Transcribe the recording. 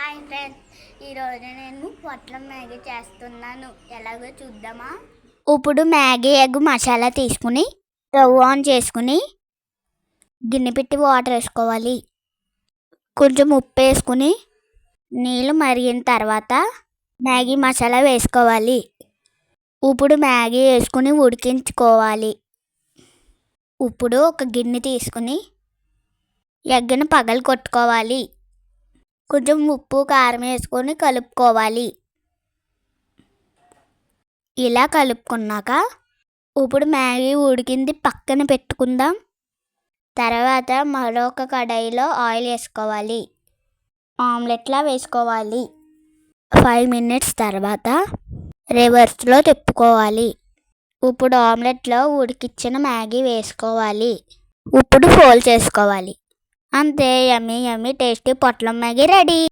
Hi friends ఈరోజు నేను పొట్లం మ్యాగీ చేస్తున్నాను. ఎలాగో చూద్దామా? ఇప్పుడు మ్యాగీ ఎగ్ మసాలా తీసుకుని స్టవ్ ఆన్ చేసుకుని గిన్నె పెట్టి వాటర్ వేసుకోవాలి. కొంచెం ఉప్పు వేసుకుని నీళ్ళు మరిగిన తర్వాత మ్యాగీ మసాలా వేసుకోవాలి. ఇప్పుడు మ్యాగీ వేసుకుని ఉడికించుకోవాలి. ఇప్పుడు ఒక గిన్నె తీసుకుని ఎగ్గను పగలు కొట్టుకోవాలి కొంచెం ఉప్పు కారం వేసుకొని కలుపుకోవాలి. ఇలా కలుపుకున్నాక ఇప్పుడు మ్యాగీ ఉడికింది పక్కన పెట్టుకుందాం. తర్వాత మరొక కడాయిలో ఆయిల్ వేసుకోవాలి. ఆమ్లెట్లా వేసుకోవాలి. ఫైవ్ మినిట్స్ తర్వాత రివర్స్లో తిప్పుకోవాలి. ఇప్పుడు ఆమ్లెట్లో ఉడికిచ్చిన మ్యాగీ వేసుకోవాలి. ఇప్పుడు ఫోల్డ్ చేసుకోవాలి. అంతే యమ్మీ యమ్మీ టేస్టీ పొట్లం మ్యాగీ రెడీ.